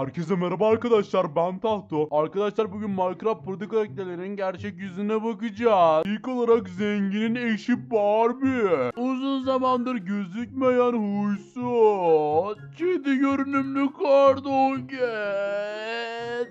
Herkese merhaba arkadaşlar ben Tahto. Arkadaşlar bugün Minecraft Party karakterlerinin gerçek yüzüne bakacağız. İlk olarak zenginin eşi Barbie. Uzun zamandır gözükmeyen huysuz. Kedi görünümlü kardoket.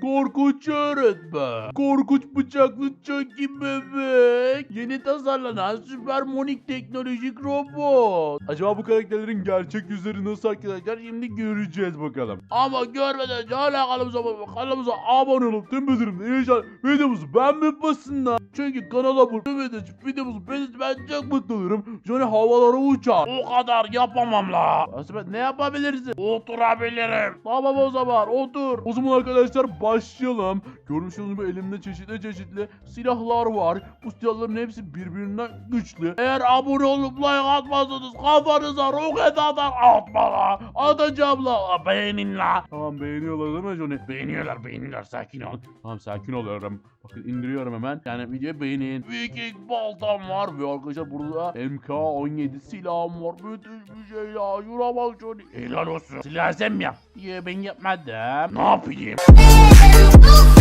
Korkunç öğretmen. Korkunç bıçaklı Chucky bebek. Yeni tasarlanan süper monik teknolojik robot. Acaba bu karakterlerin gerçek yüzleri nasıl arkadaşlar? Şimdi göreceğiz bakalım. Ama görmeden hala kanalımıza kanalımıza abone olup tüm bildirimleri inşallah videomuzu beğenmeyi basınlar. Çünkü kanala abone videomuzu videomuzu beğenirse ben çok mutlu olurum. Şöyle havalara uçar. O kadar yapamam la. Aslında ne yapabilirsin? Oturabilirim. Tamam o zaman otur. O zaman arkadaşlar başlayalım. Görmüş olduğunuz gibi elimde çeşitli çeşitli silahlar var. Bu silahların hepsi birbirinden güçlü. Eğer abone olup like atmazsanız kafanıza roket atar atma la. Atacağım la. Beğenin la. Tamam beğeniyorlar değil mi Johnny? Beğeniyorlar beğeniyorlar sakin ol. Tamam sakin oluyorum. Bakın indiriyorum hemen. Yani videoyu beğenin. Viking baltam var ve arkadaşlar burada MK17 silahım var. Müthiş bir şey ya. Yura bak Johnny. Helal olsun. Silah sen mi yap? Ya ben yapmadım. Ne yapayım?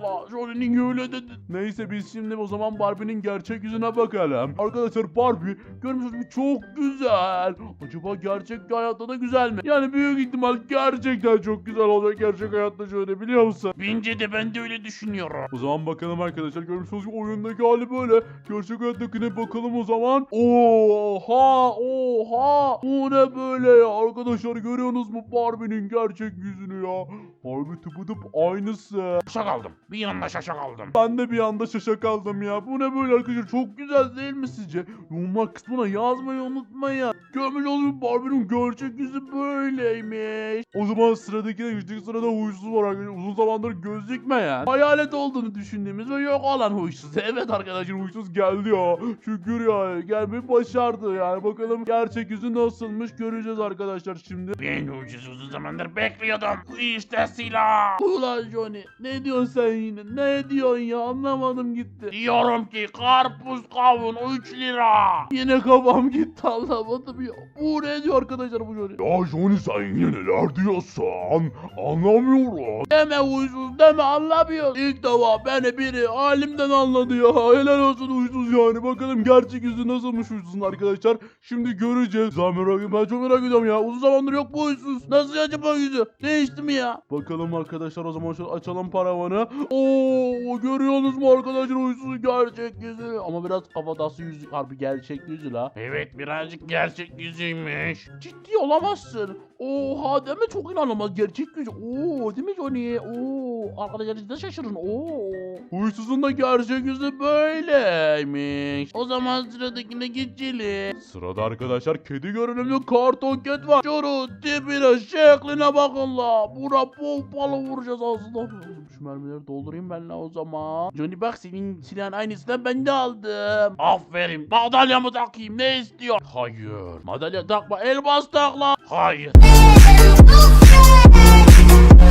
Am ana la Johnny'nin öyle dedi. Neyse biz şimdi o zaman Barbie'nin gerçek yüzüne bakalım. Arkadaşlar Barbie görmüş gibi çok güzel. Acaba gerçek hayatta da güzel mi? Yani büyük ihtimal gerçekten çok güzel olacak gerçek hayatta şöyle biliyor musun? Bence de ben de öyle düşünüyorum. O zaman bakalım arkadaşlar görmüş olduğunuz gibi oyundaki hali böyle. Gerçek hayattakine bakalım o zaman. Oha oha. O ne böyle ya arkadaşlar görüyorsunuz mu Barbie'nin gerçek yüzünü ya. Barbie tıpıdıp aynısı. Şaşa kaldım. Bir anda şaşa kaldım. Ben de bir anda şaşa kaldım ya. Bu ne böyle arkadaşlar? Çok güzel değil mi sizce? Yorumlar kısmına yazmayı unutmayın. Görmüş olduğunuz Barbie'nin gerçek yüzü böyleymiş. O zaman sıradaki de üçüncü sırada huysuz var arkadaşlar. Uzun zamandır gözükmeyen. Hayalet olduğunu düşündüğümüz ve yok olan huysuz. Evet arkadaşlar huysuz geldi ya. Şükür ya. Gelmeyi başardı yani. Bakalım gerçek yüzü nasılmış göreceğiz arkadaşlar şimdi. Ben ucuz uzun zamandır bekliyordum. İşte silah. Ulan Johnny ne diyorsun sen yine? Ne diyorsun ya anlamadım gitti. Diyorum ki karpuz kavun 3 lira. Yine kafam gitti anlamadım ya. Bu ne diyor arkadaşlar bu Johnny? Ya Johnny sen yine neler diyorsun? Anlamıyorum. Deme huysuz deme anlamıyor. İlk defa beni biri halimden anladı ya. Helal olsun huysuz yani. Bakalım gerçek yüzü nasılmış huysuzun arkadaşlar. Şimdi göreceğiz. Ben merak ediyorum. Ben çok merak ediyorum ya. Uzun zamandır yok bu huysuz. Nasıl acaba yüzü? Değişti mi ya? Bakalım arkadaşlar o zaman şöyle açalım paravanı. Oo görüyorsunuz mu arkadaşlar huysuzun gerçek yüzü. Ama biraz kafatası yüzü harbi gerçek yüzü la. Evet birazcık gerçek yüzüymüş. Ciddi olamazsın. Oha deme çok inanılmaz gerçek yüzü. Oo değil mi Johnny? Oo arkadaşlar siz de şaşırın. Oo. Huysuzun da gerçek yüzü böyleymiş. O zaman sıradakine geçelim. Sırada arkadaşlar kedi görünümlü karton ket var. Şunu tipine şekline bakın la. Buna pompalı vuracağız aslında. Şu mermileri doldurayım ben la o zaman. Johnny bak senin silahın aynısından ben de aldım. Aferin. Madalyamı takayım ne istiyor? Hayır. Madalya takma elmas tak la. Hayır.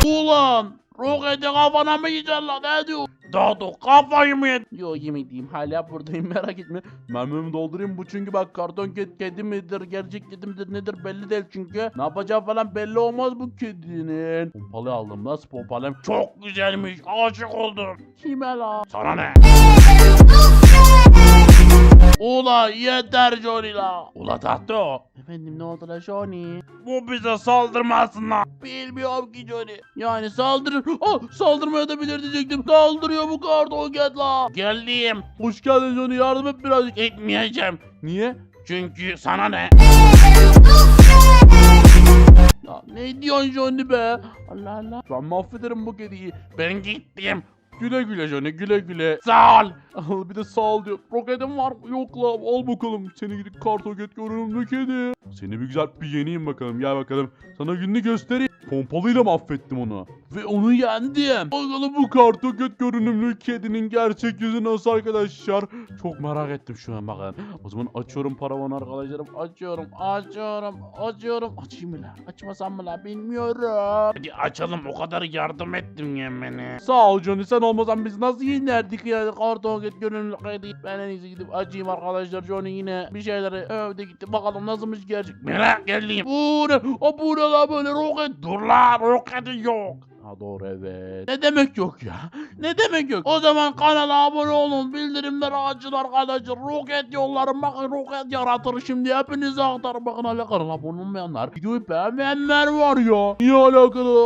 Ulan roketi kafana mı yiyeceksin lan ne diyor? Dodo kafayı mı yedin? Yo yemediğim hala buradayım merak etme. Mermimi doldurayım bu çünkü bak karton kedi, kedi midir gerçek kedi midir nedir belli değil çünkü. Ne yapacağı falan belli olmaz bu kedinin. Pompalı aldım nasıl pompalım? Çok güzelmiş. Aşık oldum. Kime la? Sana ne? Ula yeter Johnny la. Ula tahto. Efendim ne oldu la Johnny? Bu bize saldırmasın lan. Bilmiyorum ki Johnny. Yani saldırır. Oh saldırmaya da bilir diyecektim. Saldırıyor bu karton ket la. Geldim. Hoş geldin Johnny yardım et birazcık. Etmeyeceğim. Niye? Çünkü sana ne? Ya ne diyorsun Johnny be? Allah Allah. Ben mahvederim bu kediyi. Ben gittim. Güle güle Johnny güle güle. Sağ ol. Al bir de sağ ol diyor. Roketim var mı? Yok la al bakalım. Seni gidip kartoket görünümlü kedi. Seni bir güzel bir yeneyim bakalım. Gel bakalım. Sana gününü göstereyim. Pompalıyla mahvettim onu. Ve onu yendim. Bakalım bu kartoket görünümlü kedinin gerçek yüzü nasıl arkadaşlar? Çok merak ettim şu an bakın. O zaman açıyorum paravanı arkadaşlarım. Açıyorum, açıyorum, açıyorum. Açayım mı lan? Açmasam mı lan? Bilmiyorum. Hadi açalım o kadar yardım ettin yemeni. Sağ ol Johnny sen olmasan biz nasıl yenerdik ya kartoket görünümlü kedi. Ben en iyisi gidip açayım arkadaşlar. Johnny yine bir şeyleri övdü gitti. Bakalım nasılmış gerçek. Merak geldim. Bu ne? O bu ne lan böyle roket? Dur la roketi yok. Ha doğru evet. Ne demek yok ya? Ne demek yok? O zaman kanala abone olun. Bildirimleri açın arkadaşlar. Roket yollarım bakın roket yaratır şimdi. Hepinize aktarım bakın hala kanala abone olmayanlar. Videoyu beğenmeyenler var ya. Niye hala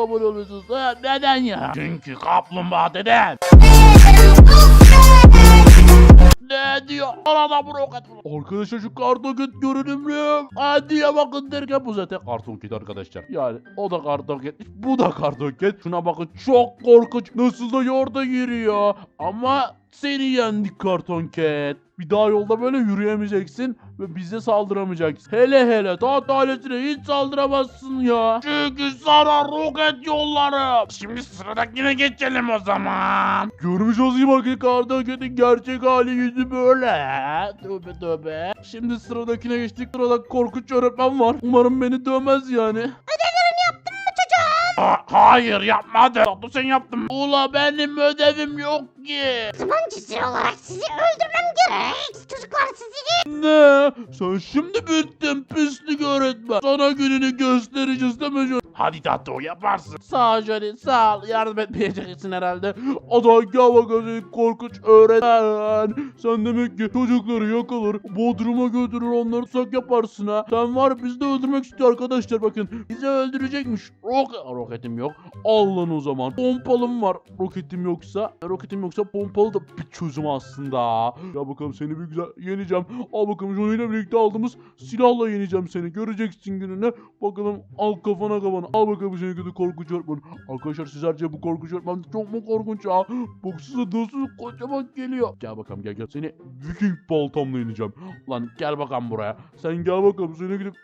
abone olmuyorsunuz? Ha, neden ya? Çünkü kaplumbağa dedem. Ne diyor? Arada bu roket. Arkadaşlar şu kartoket görünümlü. Hadi ya bakın derken bu zaten kartoket arkadaşlar. Yani o da kartoket. Bu da kartoket. Şuna bakın çok korkunç. Nasıl da yorda giriyor. Ama seni yendik kartonket. Bir daha yolda böyle yürüyemeyeceksin ve bize saldıramayacaksın. Hele hele taht ailesine hiç saldıramazsın ya. Çünkü sana roket yollarım. Şimdi sıradakine geçelim o zaman. Görmüş olayım bakın kartoketin gerçek hali yüzü böyle. Tövbe tövbe. Şimdi sıradakine geçtik. Sırada korkunç öğretmen var. Umarım beni dövmez yani. Ha- hayır yapmadım. Tatlı sen yaptın. Ula benim ödevim yok ki. Zaman cüce olarak sizi öldürmem gerek. Çocuklar sizi Ne? Sen şimdi bittin pislik öğretmen. Sana gününü göstereceğiz çocuk? Hadi tatlı yaparsın. Sağ ol Johnny sağ ol. Yardım etmeyeceksin herhalde. Ada gel bakalım korkunç öğretmen. Sen demek ki çocukları yakalar, bodruma götürür onları sak yaparsın ha. Sen var bizi de öldürmek istiyor arkadaşlar bakın. Bizi öldürecekmiş. Roket, roketim yok. Al lan o zaman. Pompalım var. Roketim yoksa, roketim yoksa pompalı da bir çözüm aslında. Ya bakalım seni bir güzel yeneceğim. Al bakalım Johnny ile birlikte aldığımız silahla yeneceğim seni. Göreceksin gününü. Bakalım al kafana kafana. Al bakalım seni kötü korkunç öğretmen. Arkadaşlar sizlerce bu korkunç öğretmen çok mu korkunç ya? Baksana nasıl kocaman geliyor. Gel bakalım gel gel. Seni Viking baltamla yeneceğim. Lan gel bakalım buraya. Sen gel bakalım seni gidip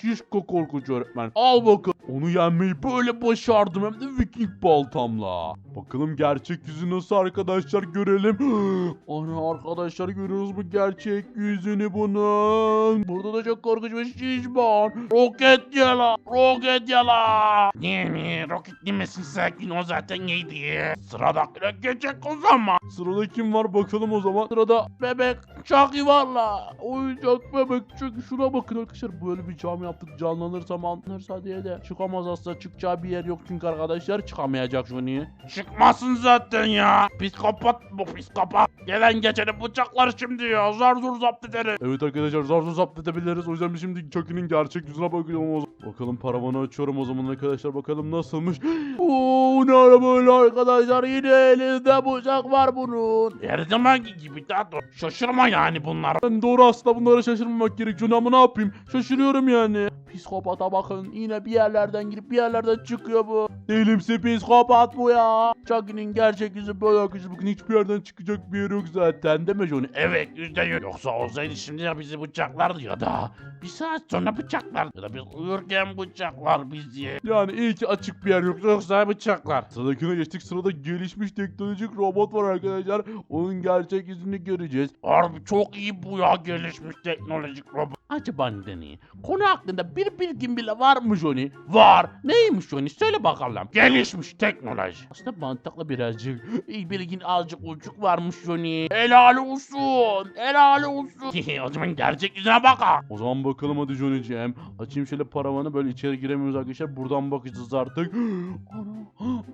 şişko korkunç öğretmen. Al bakalım. Onu yenmeyi böyle başardım hem de Viking baltamla. Bakalım gerçek yüzü nasıl arkadaşlar görelim. Ana arkadaşlar görüyoruz mu gerçek yüzünü bunun. Burada da çok korkunç bir şişman. Roket yala. Roket yala. Niye mi? Roketli misin sakin o zaten iyiydi. Sıradakine geçecek o zaman. Sırada kim var bakalım o zaman. Sırada bebek Chucky var la. Oyuncak bebek çünkü şuna bakın arkadaşlar. Böyle bir cam yaptık canlanırsam anlarsa diye de. Çıkamaz aslında çıkacağı bir yer yok çünkü arkadaşlar. Çıkamayacak Johnny. Çıkmasın zaten ya. Psikopat bu psikopat. Gelen geçeni bıçaklar şimdi ya. Zar zor zapt ederiz. Evet arkadaşlar zar zor zapt edebiliriz. O yüzden biz şimdi Chucky'nin gerçek yüzüne bakıyorum o zaman. Bakalım paravanı açıyorum o zaman arkadaşlar. Bakalım nasılmış. Oo ne ara böyle arkadaşlar. Yine elinde bıçak var bunun. Her zamanki gibi tatlı. Şaşırma yani bunlar. Ben doğru aslında bunlara şaşırmamak gerekiyor ama ne yapayım? Şaşırıyorum yani. Psikopata bakın yine bir yerlerden girip bir yerlerden çıkıyor bu. Değilimse psikopat bu ya. Chucky'nin gerçek yüzü böyle arkadaşlar. Bugün hiçbir yerden çıkacak bir yer yok zaten değil mi Johnny? Evet yüzde yüz. Yoksa olsaydı şimdi ya bizi bıçaklardı ya da bir saat sonra bıçaklar ya da biz uyurken bıçaklar bizi. Yani iyi ki açık bir yer yok. Yoksa bıçaklar. Sıradakine geçtik. Sırada gelişmiş teknolojik robot var arkadaşlar. Onun gerçek yüzünü göreceğiz. Harbi çok iyi bu ya gelişmiş teknolojik robot. Acaba ne? Konu hakkında bir bilgin bile var mı Johnny? Var. Neymiş Johnny? Söyle bakalım. Gelişmiş teknoloji. Aslında mantıklı birazcık. İyi bilgin azıcık ucuk varmış Johnny. Helal olsun. Helal olsun. o zaman gerçek yüzüne bakalım. O zaman bakalım hadi Johnny'ciğim. Açayım şöyle paravanı böyle içeri giremiyoruz arkadaşlar. Buradan bakacağız artık. Ana, ana.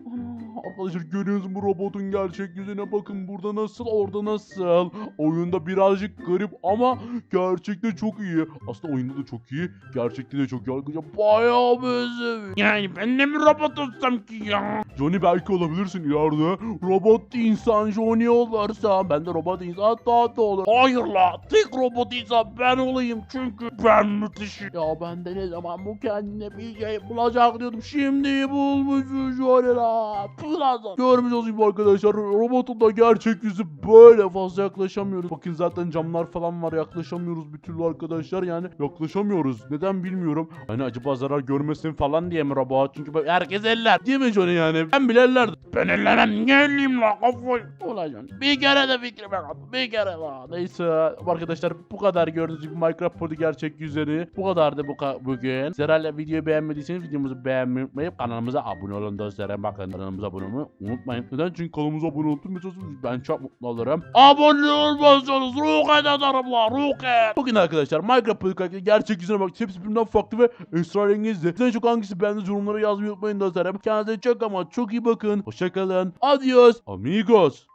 Arkadaşlar görüyorsunuz bu robotun gerçek yüzüne bakın. Burada nasıl orada nasıl. Oyunda birazcık garip ama gerçekte çok iyi. Aslında oyunda da çok iyi. Gerçekte de çok iyi. Arkadaşlar bayağı benziyor. Yani ben de mi robot olsam ki ya? Johnny belki olabilirsin ileride. Robot insan Johnny olursa ben de robot insan Tato olur. Hayır la tek robot insan ben olayım çünkü ben müthişim. Ya ben de ne zaman bu kendine bir şey bulacak diyordum. Şimdi bulmuşum Johnny la. Birazdan. Görmüş olduğunuz gibi arkadaşlar robotun da gerçek yüzü böyle fazla yaklaşamıyoruz. Bakın zaten camlar falan var yaklaşamıyoruz bir türlü arkadaşlar yani yaklaşamıyoruz. Neden bilmiyorum. Hani acaba zarar görmesin falan diye mi robot? Çünkü herkes eller. Değil mi Johnny yani? Ben bile ellerdim. Ben ellemem ne elleyim la kafayı. Ulan bir kere de fikrime kaldı. Bir kere daha. Neyse arkadaşlar bu kadar gördüğünüz gibi Minecraft Podi gerçek yüzleri. Bu kadardı bu ka- bugün. Sizlerle videoyu beğenmediyseniz videomuzu beğenmeyi unutmayıp kanalımıza abone olun dostlarım. Bakın kanalımıza abone olmayı unutmayın. Neden? Çünkü kanalımıza abone olursanız ben çok mutlu olurum. Abone olmazsanız roket atarım la roket. Bugün arkadaşlar Minecraft karakteri gerçek yüzüne bak. Hepsi birbirinden farklı ve esrarengizdi. Size çok hangisi beğendiniz yorumlara yazmayı unutmayın dostlarım. Kendinize çok ama çok iyi bakın. Hoşçakalın. Adios. Amigos.